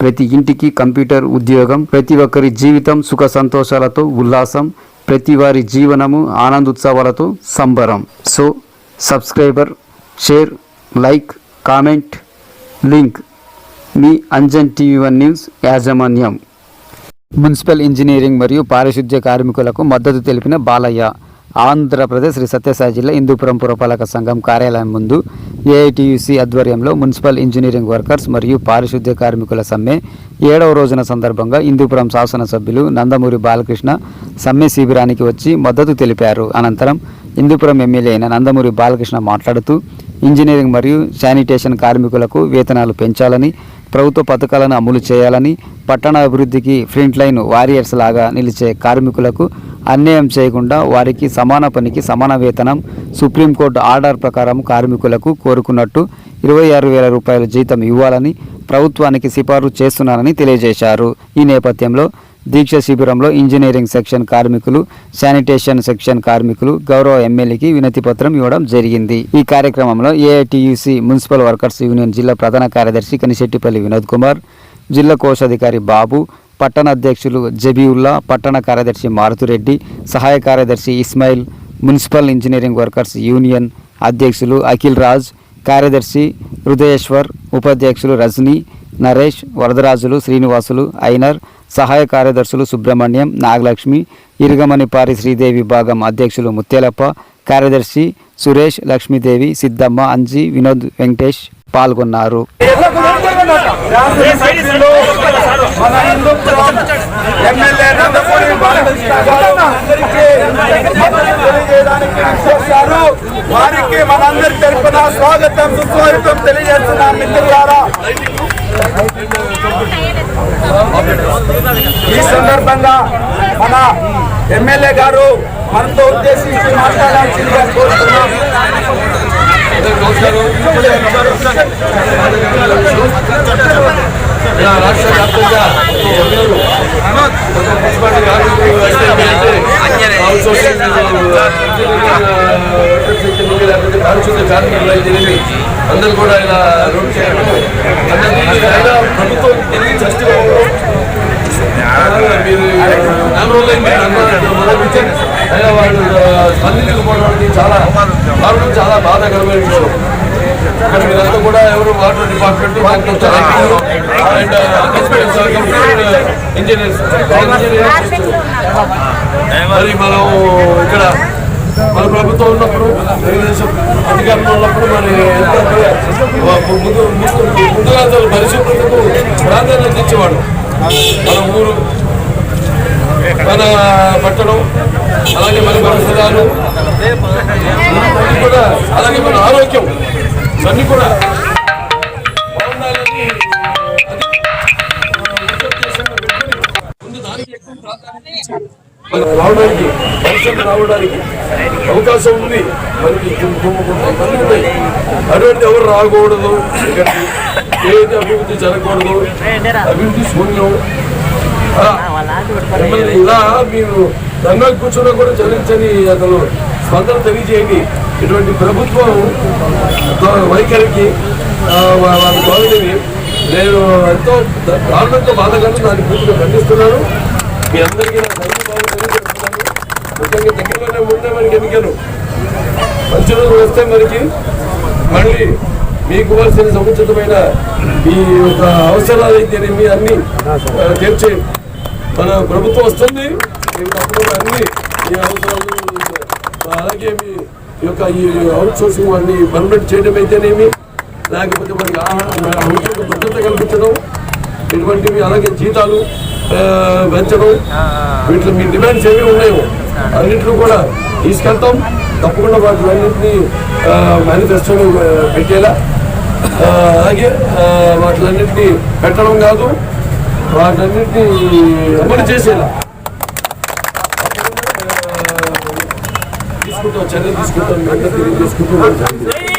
ప్రతి ఇంటికి కంప్యూటర్ ఉద్యోగం ప్రతి ఒక్కరి జీవితం సుఖ సంతోషాలతో ఉల్లాసం ప్రతి వారి జీవనము ఆనందోత్సవాలతో సంబరం. So subscriber share like comment link. మీ అంజన్ టీవీ వన్ న్యూస్ యాజమాన్యం. మున్సిపల్ ఇంజనీరింగ్ మరియు పారిశుద్ధ్య కార్మికులకు మద్దతు తెలిపిన బాలయ్య. ఆంధ్రప్రదేశ్ శ్రీ సత్యసాయి జిల్లా హిందూపురం పురపాలక సంఘం కార్యాలయం ముందు ఏఐటియుసి ఆధ్వర్యంలో మున్సిపల్ ఇంజనీరింగ్ వర్కర్స్ మరియు పారిశుద్ధ్య కార్మికుల సమ్మె. ఏడవ రోజున సందర్భంగా హిందూపురం శాసనసభ్యులు నందమూరి బాలకృష్ణ సమ్మె శిబిరానికి వచ్చి మద్దతు తెలిపారు. అనంతరం హిందూపురం ఎమ్మెల్యే అయిన నందమూరి బాలకృష్ణ మాట్లాడుతూ ఇంజనీరింగ్ మరియు శానిటేషన్ కార్మికులకు వేతనాలు పెంచాలని ప్రభుత్వ పథకాలను అమలు చేయాలని పట్టణ అభివృద్ధికి ఫ్రంట్ లైన్ వారియర్స్ లాగా నిలిచే కార్మికులకు అన్యాయం చేయకుండా వారికి సమాన పనికి సమాన వేతనం సుప్రీంకోర్టు ఆర్డర్ ప్రకారం కార్మికులకు కోరుకున్నట్టు ఇరవై ఆరు వేల రూపాయల జీతం ఇవ్వాలని ప్రభుత్వానికి సిఫారు చేస్తున్నారని తెలియజేశారు. ఈ నేపథ్యంలో దీక్ష శిబిరంలో ఇంజనీరింగ్ సెక్షన్ కార్మికులు శానిటేషన్ సెక్షన్ కార్మికులు గౌరవ ఎమ్మెల్యేకి వినతి పత్రం ఇవ్వడం జరిగింది. ఈ కార్యక్రమంలో ఏఐటియుసి మున్సిపల్ వర్కర్స్ యూనియన్ జిల్లా ప్రధాన కార్యదర్శి కనిశెట్టిపల్లి వినోద్ కుమార్ జిల్లా కోశాధికారి బాబు పట్టణ అధ్యక్షులు జబీవుల్లా పట్టణ కార్యదర్శి మారుతిరెడ్డి సహాయ కార్యదర్శి Ismail municipal engineering workers union అధ్యక్షులు అఖిల్ రాజ్ కార్యదర్శి హృదయేశ్వర్ ఉపాధ్యక్షులు రజనీ నరేష్ వరదరాజులు శ్రీనివాసులు ఐనర్ సహాయ కార్యదర్శులు సుబ్రహ్మణ్యం నాగలక్ష్మి ఇరుగమణిపారి శ్రీదేవి విభాగం అధ్యక్షులు ముత్యాలప్ప కార్యదర్శి సురేష్ లక్ష్మీదేవి సిద్ధమ్మ అంజి వినోద్ వెంకటేష్ పాల్గొన్నారు. మన హిందూపురం ఎమ్మెల్యే నందమూరి తెలియజేయడానికి వారికి మనందరి తరఫున స్వాగతం సుస్వాగతం తెలియజేస్తున్నాం మిత్రులారా. ఈ సందర్భంగా మన ఎమ్మెల్యే గారు మనతో ఉద్దేశించి మాట్లాడాల్సిందిగా కోరుతున్నాం. రాష్ట్ర వ్యాప్తంగా మున్సిపాలిటీ కార్మికులు అవుట్సోర్సింగ్ అందరూ కూడా ఇలా రోడ్డు చేయడం ప్రభుత్వం తిరిగి చర్చకోవడం మీరు వాళ్ళు స్పందించకపోవడం చాలా దారుణం చాలా బాధాకరమైన విషయం. ఇక్కడ మీరంతా కూడా ఎవరు వాటర్ డిపార్ట్మెంట్ అండ్ ఇంజనీర్స్. మరి మనం ఇక్కడ మన ప్రభుత్వం ఉన్నప్పుడు తెలుగుదేశం అధికారంలో ఉన్నప్పుడు మరి ముందు ముందు- ముందుగా అసలు పరిశుభ్రతకు ప్రాధాన్యత ఇచ్చేవాడు. మన ఊరు మన పట్టణం అలాగే మన పరిసరాలు కూడా అలాగే మన ఆరోగ్యం. ఇవన్నీ కూడా బాగుండాలని ముందు దానికి ఎక్కువ ప్రాధాన్యత రావడానికి పరిశ్రమ రావడానికి అవకాశం ఉంది. మనకి మంది ఉన్నాయి అటువంటి ఎవరు రాకూడదు. ఇక్కడికి ఏది అభివృద్ధి జరగకూడదు అభివృద్ధి శూన్యం. మిమ్మల్ని ఇలా మీరు దంగా కూర్చున్నా కూడా చదివించని అతను స్పందన తెలియజేయండి. ఇటువంటి ప్రభుత్వం వైఖరికి వాళ్ళ ధోరణిని నేను ఎంతో దారుణంతో బాధగాను దాన్ని పూర్తిగా ఖండిస్తున్నాను. మీ అందరికీ నా ధన్యవాదాలు తెలియజేస్తున్నాను. ముఖ్యంగా దగ్గరలోనే ఉండే మనకి ఎన్నికలు. మంచి రోజులు వస్తే మనకి మళ్ళీ మీకు ఇవ్వాల్సిన సముచితమైన ఈ యొక్క అవసరాలు అయితే మీ అన్ని తీర్చి మన ప్రభుత్వం వస్తుంది. అన్ని ఈ అవసరాలు అలాగే మీ యొక్క ఈ అవుట్ సోర్సింగ్ వారిని పర్మనెంట్ చేయడం అయితేనేమి లేకపోతే మనకి ఆహారం ఉద్యోగ భద్రత కల్పించడం ఇటువంటివి అలాగే జీతాలు పెంచడం వీటిలో మీ డిమాండ్స్ ఏమి ఉన్నాయో అన్నింటిలో కూడా తీసుకెళ్తాం. తప్పకుండా వాటి అన్నింటినీ మేనిఫెస్టోలో పెట్టేలా. అలాగే వాటిలన్నింటినీ పెట్టడం కాదు వాటన్నింటినీ అమలు చేసేలా. తీసుకుంటాం చర్యలు తీసుకుంటాం వెంటనే తెలియజేసుకుంటూ